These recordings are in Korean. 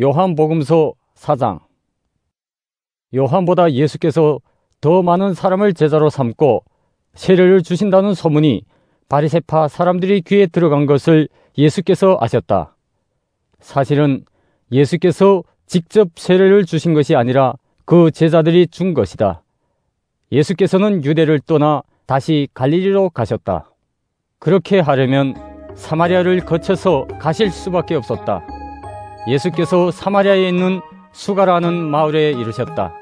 요한복음서 4장 요한보다 예수께서 더 많은 사람을 제자로 삼고 세례를 주신다는 소문이 바리세파 사람들이 귀에 들어간 것을 예수께서 아셨다. 사실은 예수께서 직접 세례를 주신 것이 아니라 그 제자들이 준 것이다. 예수께서는 유대를 떠나 다시 갈릴리로 가셨다. 그렇게 하려면 사마리아를 거쳐서 가실 수밖에 없었다. 예수께서 사마리아에 있는 수가라는 마을에 이르셨다.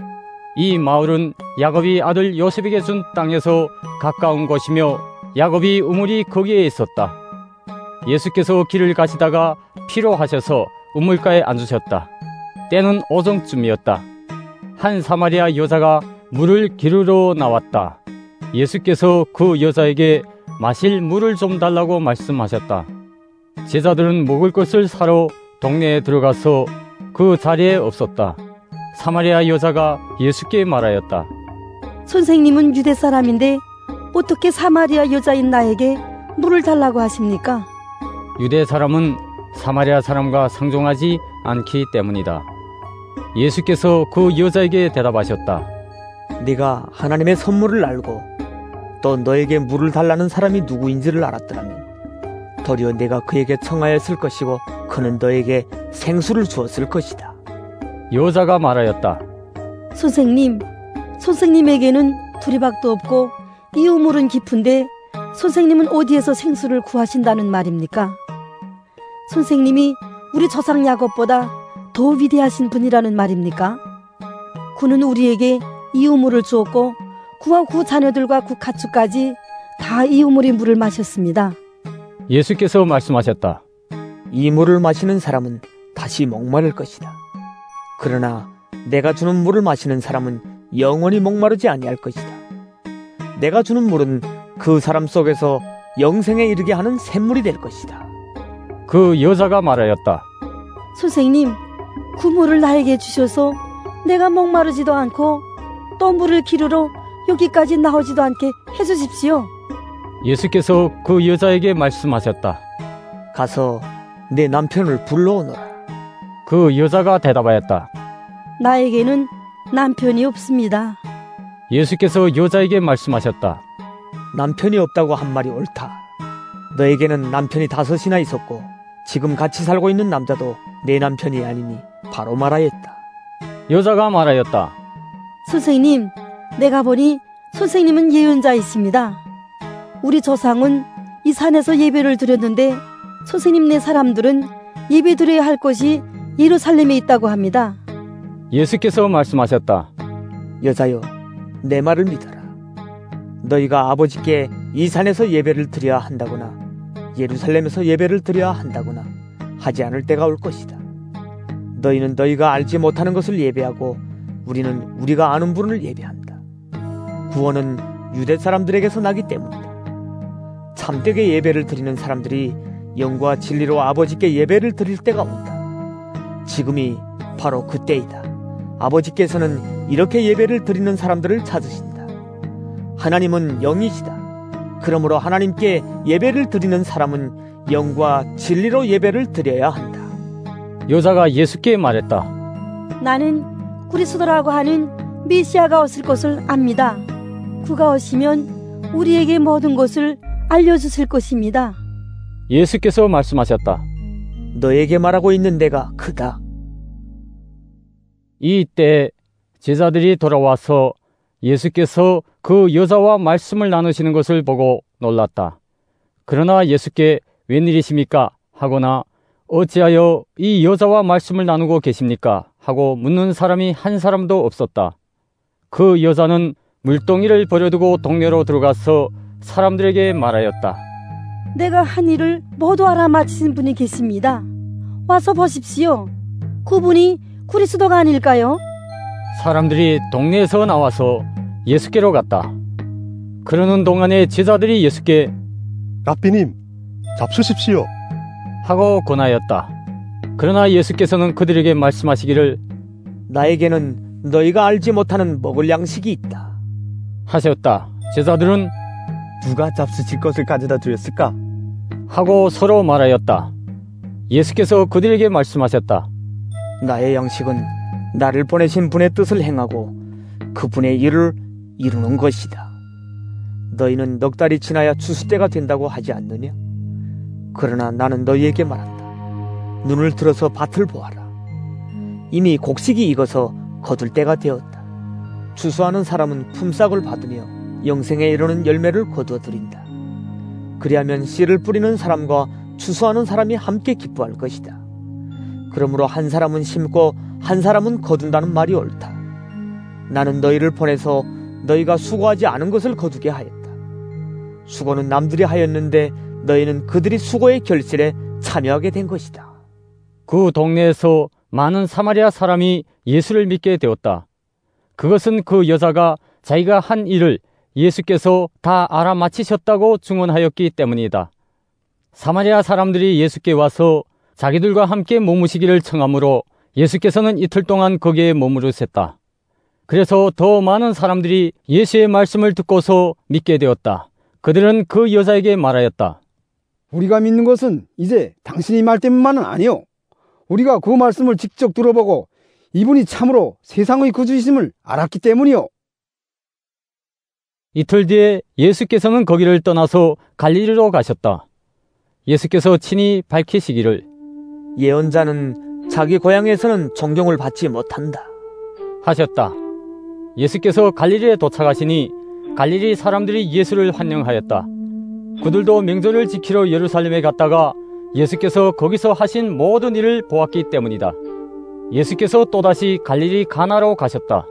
이 마을은 야곱이 아들 요셉에게 준 땅에서 가까운 곳이며 야곱이 우물이 거기에 있었다. 예수께서 길을 가시다가 피로하셔서 우물가에 앉으셨다. 때는 오정쯤이었다. 한 사마리아 여자가 물을 기르러 나왔다. 예수께서 그 여자에게 마실 물을 좀 달라고 말씀하셨다. 제자들은 먹을 것을 사러 동네에 들어가서 그 자리에 없었다. 사마리아 여자가 예수께 말하였다. 선생님은 유대 사람인데 어떻게 사마리아 여자인 나에게 물을 달라고 하십니까? 유대 사람은 사마리아 사람과 상종하지 않기 때문이다. 예수께서 그 여자에게 대답하셨다. 네가 하나님의 선물을 알고 또 너에게 물을 달라는 사람이 누구인지를 알았더라면 도리어 내가 그에게 청하였을 것이고 그는 너에게 생수를 주었을 것이다. 여자가 말하였다. 선생님, 선생님에게는 두리박도 없고 이 우물은 깊은데 선생님은 어디에서 생수를 구하신다는 말입니까? 선생님이 우리 조상 야곱보다 더 위대하신 분이라는 말입니까? 그는 우리에게 이 우물을 주었고 구와 구 자녀들과 구 가축까지 다 이 우물의 물을 마셨습니다. 예수께서 말씀하셨다. 이 물을 마시는 사람은 다시 목마를 것이다. 그러나 내가 주는 물을 마시는 사람은 영원히 목마르지 아니할 것이다. 내가 주는 물은 그 사람 속에서 영생에 이르게 하는 샘물이 될 것이다. 그 여자가 말하였다. 선생님, 그 물을 나에게 주셔서 내가 목마르지도 않고 또 물을 기르러 여기까지 나오지도 않게 해주십시오. 예수께서 그 여자에게 말씀하셨다. 가서 내 남편을 불러오너라. 그 여자가 대답하였다. 나에게는 남편이 없습니다. 예수께서 여자에게 말씀하셨다. 남편이 없다고 한 말이 옳다. 너에게는 남편이 다섯이나 있었고 지금 같이 살고 있는 남자도 내 남편이 아니니 바로 말하였다. 여자가 말하였다. 선생님, 내가 보니 선생님은 예언자이십니다. 우리 조상은 이 산에서 예배를 드렸는데 선생님네 사람들은 예배 드려야 할 곳이 예루살렘에 있다고 합니다. 예수께서 말씀하셨다. 여자여, 내 말을 믿어라. 너희가 아버지께 이 산에서 예배를 드려야 한다거나 예루살렘에서 예배를 드려야 한다거나 하지 않을 때가 올 것이다. 너희는 너희가 알지 못하는 것을 예배하고 우리는 우리가 아는 분을 예배한다. 구원은 유대 사람들에게서 나기 때문이다. 참되게 예배를 드리는 사람들이 영과 진리로 아버지께 예배를 드릴 때가 온다. 지금이 바로 그때이다. 아버지께서는 이렇게 예배를 드리는 사람들을 찾으신다. 하나님은 영이시다. 그러므로 하나님께 예배를 드리는 사람은 영과 진리로 예배를 드려야 한다. 여자가 예수께 말했다. 나는 그리스도라고 하는 메시아가 오실 것을 압니다. 그가 오시면 우리에게 모든 것을 알려주실 것입니다. 예수께서 말씀하셨다. 너에게 말하고 있는 내가 크다. 이때 제자들이 돌아와서 예수께서 그 여자와 말씀을 나누시는 것을 보고 놀랐다. 그러나 예수께 웬일이십니까? 하거나 어찌하여 이 여자와 말씀을 나누고 계십니까? 하고 묻는 사람이 한 사람도 없었다. 그 여자는 물동이를 버려두고 동네로 들어가서 사람들에게 말하였다. 내가 한 일을 모두 알아맞힌 분이 계십니다. 와서 보십시오. 그분이 그리스도가 아닐까요? 사람들이 동네에서 나와서 예수께로 갔다. 그러는 동안에 제자들이 예수께 라삐님, 잡수십시오. 하고 권하였다. 그러나 예수께서는 그들에게 말씀하시기를 나에게는 너희가 알지 못하는 먹을 양식이 있다. 하셨다. 제자들은 누가 잡수실 것을 가져다 드렸을까? 하고 서로 말하였다. 예수께서 그들에게 말씀하셨다. 나의 양식은 나를 보내신 분의 뜻을 행하고 그분의 일을 이루는 것이다. 너희는 넉 달이 지나야 추수 때가 된다고 하지 않느냐? 그러나 나는 너희에게 말한다. 눈을 들어서 밭을 보아라. 이미 곡식이 익어서 거둘 때가 되었다. 추수하는 사람은 품삯을 받으며 영생에 이르는 열매를 거두어들인다. 그리하면 씨를 뿌리는 사람과 추수하는 사람이 함께 기뻐할 것이다. 그러므로 한 사람은 심고 한 사람은 거둔다는 말이 옳다. 나는 너희를 보내서 너희가 수고하지 않은 것을 거두게 하였다. 수고는 남들이 하였는데 너희는 그들이 수고의 결실에 참여하게 된 것이다. 그 동네에서 많은 사마리아 사람이 예수를 믿게 되었다. 그것은 그 여자가 자기가 한 일을 예수께서 다 알아맞히셨다고 증언하였기 때문이다. 사마리아 사람들이 예수께 와서 자기들과 함께 머무시기를 청하므로 예수께서는 이틀 동안 거기에 머무르셨다. 그래서 더 많은 사람들이 예수의 말씀을 듣고서 믿게 되었다. 그들은 그 여자에게 말하였다. 우리가 믿는 것은 이제 당신이 말 때문만은 아니요. 우리가 그 말씀을 직접 들어보고 이분이 참으로 세상의 구주이심을 알았기 때문이요. 이틀 뒤에 예수께서는 거기를 떠나서 갈릴리로 가셨다. 예수께서 친히 밝히시기를 예언자는 자기 고향에서는 존경을 받지 못한다. 하셨다. 예수께서 갈릴리에 도착하시니 갈릴리 사람들이 예수를 환영하였다. 그들도 명절을 지키러 예루살렘에 갔다가 예수께서 거기서 하신 모든 일을 보았기 때문이다. 예수께서 또다시 갈릴리 가나로 가셨다.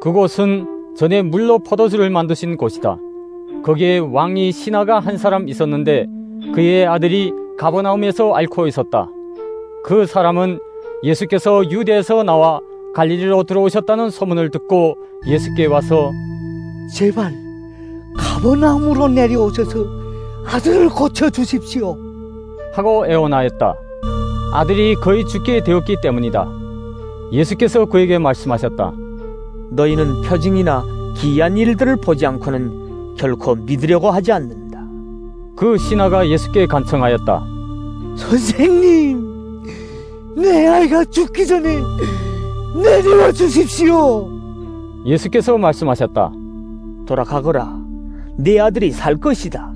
그곳은 전에 물로 포도주를 만드신 곳이다. 거기에 왕이 신하가 한 사람 있었는데 그의 아들이 가버나움에서 앓고 있었다. 그 사람은 예수께서 유대에서 나와 갈릴리로 들어오셨다는 소문을 듣고 예수께 와서 제발 가버나움으로 내려오셔서 아들을 고쳐 주십시오. 하고 애원하였다. 아들이 거의 죽게 되었기 때문이다. 예수께서 그에게 말씀하셨다. 너희는 표징이나 기이한 일들을 보지 않고는 결코 믿으려고 하지 않는다. 그 신하가 예수께 간청하였다. 선생님, 내 아이가 죽기 전에 내려와 주십시오. 예수께서 말씀하셨다. 돌아가거라. 네 아들이 살 것이다.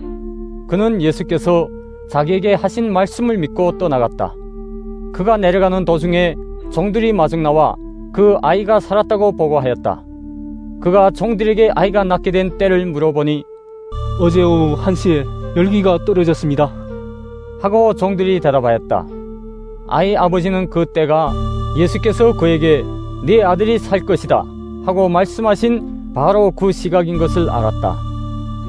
그는 예수께서 자기에게 하신 말씀을 믿고 떠나갔다. 그가 내려가는 도중에 종들이 마중 나와 그 아이가 살았다고 보고하였다. 그가 종들에게 아이가 낳게 된 때를 물어보니 어제 오후 1시에 열기가 떨어졌습니다. 하고 종들이 대답하였다. 아이 아버지는 그 때가 예수께서 그에게 네 아들이 살 것이다 하고 말씀하신 바로 그 시각인 것을 알았다.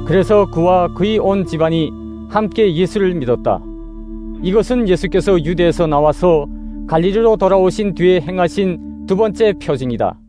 그래서 그와 그의 온 집안이 함께 예수를 믿었다. 이것은 예수께서 유대에서 나와서 갈릴리로 돌아오신 뒤에 행하신 두 번째 표징이다.